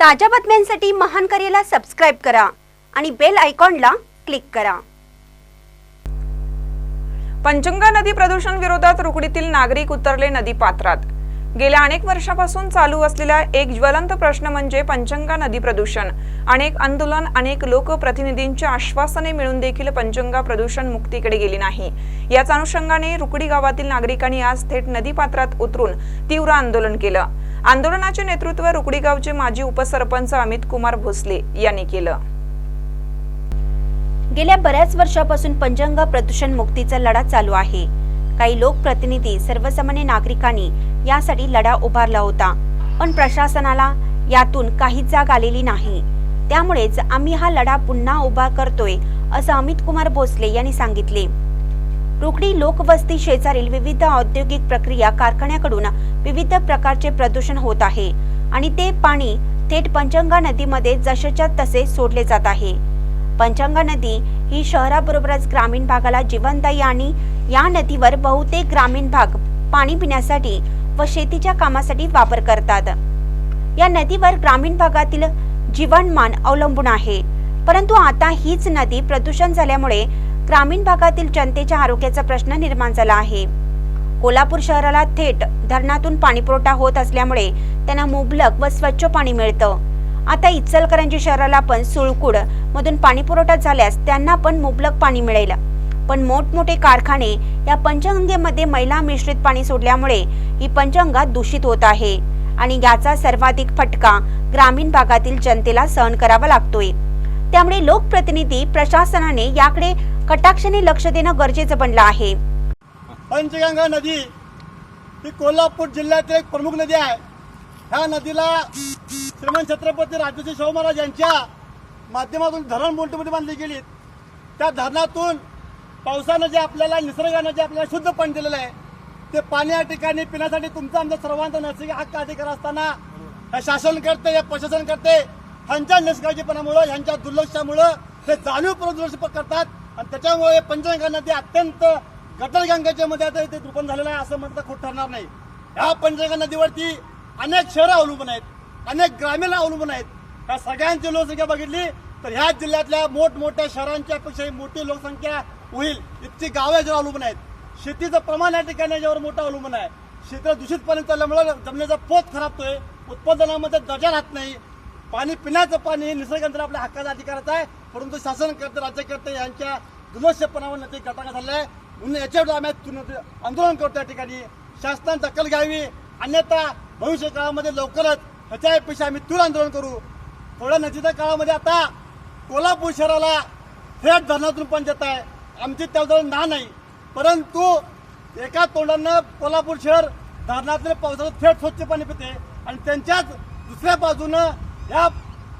ताज्या बातम्यांसाठी महान करेला सबस्क्राईब करा आणि बेल आयकॉनला क्लिक करा. पंचगंगा नदी प्रदूषण विरोधात रुकडीतील नागरिक उतरले नदी पात्रात. गेल्या अनेक वर्षापासून चालू असलेला एक ज्वलंत प्रश्न म्हणजे पंचगंगा नदी प्रदूषण. अनेक आंदोलन अनेक लोकप्रतिनिधींची आश्वासने मिळून देखील पंचगंगा प्रदूषण मुक्तीकडे गेली नाही. याच अनुषंगाने रुकडी गावातील नागरिकांनी आज थेट नदी पात्रात उतरून तीव्र आंदोलन केलं. आंदोलनाचे नेतृत्व रुकडी गावचे माजी उपसरपंच अमित कुमार भोसले यांनी केलं. गेल्या बऱ्याच वर्षापासून पंचंग प्रदूषण मुक्तीचा लढा चालू आहे. काही लोकप्रतिनिधी सर्वसामान्य नागरिकांनी यासाठी लढा उभारला होता. पण प्रशासनाला यातून काहीच जाग आलेली नाही. त्यामुळेच आम्ही हा लढा पुन्हा उभा करतोय असं अमित कुमार भोसले यांनी सांगितले. रुकडी लोकवस्ती शेजारील विविध औद्योगिक प्रक्रिया कारखान्याकडून विविध प्रकारचे प्रदूषण होत आहे आणि ते पाणी थेट पंचंगा नदीमध्ये जसेच्या तसे सोडले जात आहे. पंचंगा नदी ही शहराबरोबरच ग्रामीण भागाला जीवनदायी आणि या नदीवर बहुतेक ग्रामीण भाग पाणी पिण्यासाठी व शेतीच्या कामासाठी वापर करतात. या नदीवर ग्रामीण भागातील जीवनमान अवलंबून आहे. परंतु आता हीच नदी प्रदूषण झाल्यामुळे ग्रामीण भागातील जनतेच्या आरोग्याचा प्रश्न निर्माण झाला आहे. कोल्हापूर शहराला थेट धरणातून पाणीपुरवठा होत असल्यामुळे त्यांना मुबलक व स्वच्छ पाणी मिळतं. आता इचलकरंजी शहराला पण सुळकुड मधून पाणीपुरवठा झाल्यास त्यांना पण मुबलक पाणी मिळेल. पण मोठमोठे कारखाने या पंचगंगेमध्ये मैला मिश्रित पाणी सोडल्यामुळे ही पंचगंगा दूषित होत आहे आणि याचा सर्वाधिक फटका ग्रामीण भागातील जनतेला सहन करावा लागतोय. त्यामुळे लोकप्रतिनिधी प्रशासनाने याकडे कटाक्षाने लक्ष देणं गरजेचं बनलं आहे. पंचगंगा नदी ही कोल्हापूर जिल्ह्यातील एक प्रमुख नदी आहे. ह्या नदीला श्रीमंत छत्रपती राजश्री शाहू महाराज यांच्या माध्यमातून धरण मोठीमध्ये बांधली गेली त्या धरणातून पावसानं जे आपल्याला निसर्गानं जे आपल्याला शुद्ध पाणी दिलेलं आहे ते पाणी या ठिकाणी पिण्यासाठी तुमचा आमचा सर्वांचा नैसर्गिक हक्क अधिकार असताना शासन करते या प्रशासन करते. ह्यांच्या निष्काळजीपणामुळं ह्यांच्या दुर्लक्षामुळं हे जाणीवपूर्वक दुर्लक्ष करतात. आणि त्याच्यामुळे पंचगंगा नदी अत्यंत गटरगंगाच्या मध्ये आता इथे रूपन झालेलं आहे असं म्हणता खोट ठरणार नाही. ह्या पंचगंगा नदीवरती अनेक शहरं अवलंबून आहेत अनेक ग्रामीण अवलंबून आहेत. ह्या सगळ्यांची लोकसंख्या बघितली तर ह्या जिल्ह्यातल्या मोठमोठ्या शहरांच्या पेक्षा मोठी लोकसंख्या होईल. इतकी गावं याच्यावर अवलंबून आहेत. शेतीचं प्रमाण या ठिकाणी याच्यावर मोठं अवलंबून आहे. शेतीला दूषित पाणी चालल्यामुळे जमिनीचा पोत खराबतोय उत्पादनामध्ये दर्जा राहत नाही. पाणी पिण्याचं पाणी हे निसर्गांतर आपल्या हक्काचा अधिकाराचा आहे. परंतु शासन करते राज्यकर्ते यांच्या दुर्लक्षपणावर ते गटांगा आहे म्हणून याच्यावर आम्ही आंदोलन करतो या ठिकाणी. शासनाने दखल घ्यावी. अन्यथा भविष्य काळामध्ये लवकरच ह्याच्यापेक्षा आम्ही तीव्र आंदोलन करू. थोड्या नजीकच्या काळामध्ये आता कोल्हापूर शहराला थेट धरणातून पण देत आहे. आमची त्याजवळ ना नाही. परंतु एका तोंडानं कोल्हापूर शहर धरणातले पावसाचं थेट स्वच्छ पाणी पिते आणि त्यांच्याच दुसऱ्या बाजूनं या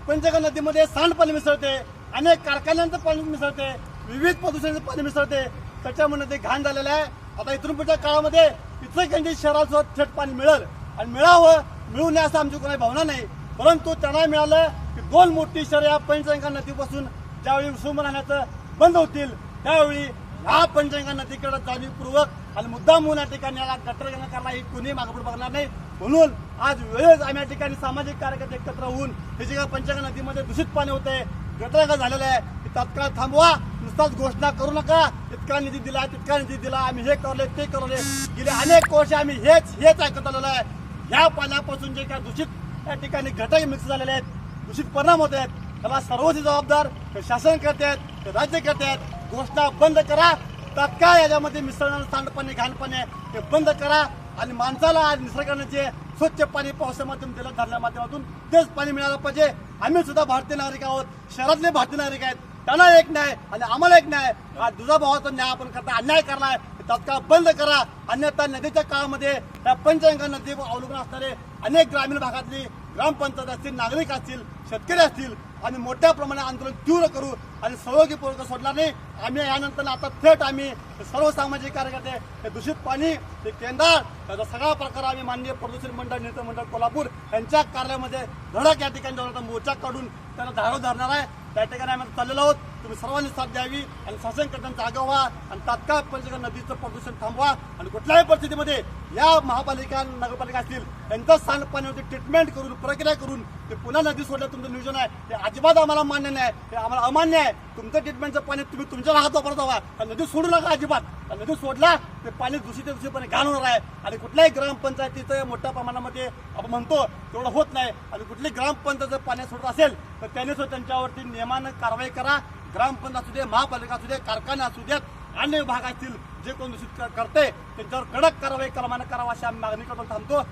पंचगंगा नदीमध्ये सांडपाणी मिसळते अनेक कारखान्यांचं पाणी मिसळते विविध प्रदूषणाचं पाणी मिसळते. त्याच्यामुळे ते घाण झालेलं आहे. आता इथून पुढच्या काळामध्ये इचलकरंजी शहराचं थेट पाणी मिळेल? आणि मिळावं मिळू नये असं आमची कोणाची भावना नाही. परंतु त्यांना मिळालं की दोन मोठी शहर या पंचगंगा नदीपासून ज्यावेळी सुमन राहण्याचं बंद होतील त्यावेळी या पंचगंगा नदीकडे जाणीवपूर्वक आणि मुद्दाम म्हणून या ठिकाणी याला गटर करायला ही कोणी मागपुढे बघणार नाही. म्हणून आज वेळेस आम्ही या ठिकाणी सामाजिक कार्यकर्ते एकत्र होऊन हे जे काय पंचगंगा नदीमध्ये दूषित पाणी होते गटरगंगा झालेलं आहे की तत्काळ थांबवा नुसताच घोषणा करू नका. इतका निधी दिला तितका निधी दिला आम्ही हे करले ते करले. गेले अनेक वर्ष आम्ही हेच हेच ऐकत आलेलो आहे. ह्या पाण्यापासून जे काय दूषित या ठिकाणी घटक मिक्स झालेले आहेत दूषित परिणाम होत आहेत त्याला सर्वच जबाबदार शासन करते आहेत ते राज्य करते आहेत. घोषणा बंद करा. तत्काळ याच्यामध्ये मिसळणारं सांडपाणी घाणपाणी ते बंद करा. आणि माणसाला आज निसर्गाने जे स्वच्छ पाणी पावसामाध्यम दिलं धरल्या माध्यमातून तेच पाणी मिळालं पाहिजे. आम्ही सुद्धा भारतीय नागरिक आहोत शहरातले भारतीय नागरिक आहेत. त्यांना एक न्याय आणि आम्हाला एक न्याय. हा दुधा भावाचा न्याय आपण करता अन्याय करणार तत्काळ बंद करा. अन्यथा नदीच्या काळामध्ये त्या पंचगंगा नदीवर अवलंबून असणारे अनेक ग्रामीण भागातली ग्रामपंचायत असतील नागरिक असतील शेतकरी असतील आणि मोठ्या प्रमाणात आंदोलन तीव्र करू आणि सहयोगीपूर्वक सोडणार नाही. आम्ही यानंतर आता थेट आम्ही सर्व सामाजिक कार्यकर्ते हे दूषित पाणी ते केंद्र त्याचा सगळा प्रकार आम्ही माननीय प्रदूषण मंडळ नेते मंडळ कोल्हापूर यांच्या कार्यालयामध्ये धडक या ठिकाणी मोर्चा काढून त्यांना धारो धरणार आहे. त्या ठिकाणी आम्ही चाललेलो आहोत. तुम्ही सर्वांनी साथ द्यावी आणि शासनकर्त्यांचा जागा व्हा आणि तात्काळ पंचगंगा नदीचं प्रदूषण थांबवा आणि कुठल्याही परिस्थितीमध्ये या महापालिका नगरपालिका असतील यांचं सांडपाण्यावरती ट्रीटमेंट करून प्रक्रिया करून ते पुन्हा नदी सोडलं तुमचं नियोजन आहे. ते अजिबात आम्हाला मान्य नाही. हे आम्हाला अमान्य आहे. तुमचं ट्रीटमेंटचं पाणी तुम्ही तुमच्या हात वापरत हवा नदी सोडू नका अजिबात. नदी सोडला ते पाणी दुसरीच्या दुसरीपणे घाण होणार आहे. आणि कुठल्याही ग्रामपंचायतीचं मोठ्या प्रमाणामध्ये आपण म्हणतो तेवढं होत नाही. आणि कुठली ग्रामपंचायत जर पाण्यात सोडत असेल तर त्याने सुद्धा त्यांच्यावरती नियमानं कारवाई करा. ग्रामपंचायत असू दे महापालिका असू दे कारखाने असू देत अन्य विभाग असतील जे कोण दूषित करते त्यांच्यावर कडक कारवाई क्रमाने करावा अशी आम्ही मागणी करून थांबतो.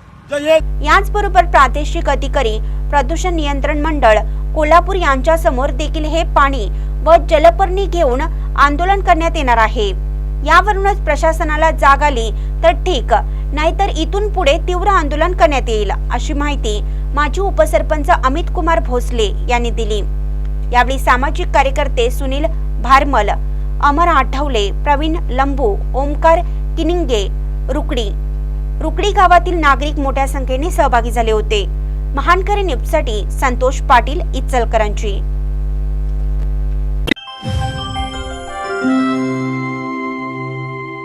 याचबरोबर प्रादेशिक अधिकारी प्रदूषण नियंत्रण मंडळ कोल्हापूर यांच्या समोर देखील हे पाणी व जलपर्णी घेऊन आंदोलन करण्यात येणार आहे. यावरूनच प्रशासनाला जाग आली तर ठीक नाहीतर इथून पुढे तीव्र आंदोलन करण्यात येईल अशी माहिती माजी उपसरपंच अमित कुमार भोसले यांनी दिली. यावेळी सामाजिक कार्यकर्ते सुनील भारमल अमर आठवले प्रवीण लंबू ओमकार किनिंगे रुकडी. रुकडी गावातील नागरिक मोठ्या संख्येने सहभागी झाले होते. महानकरी निपसाठी संतोष पाटील इचलकरांची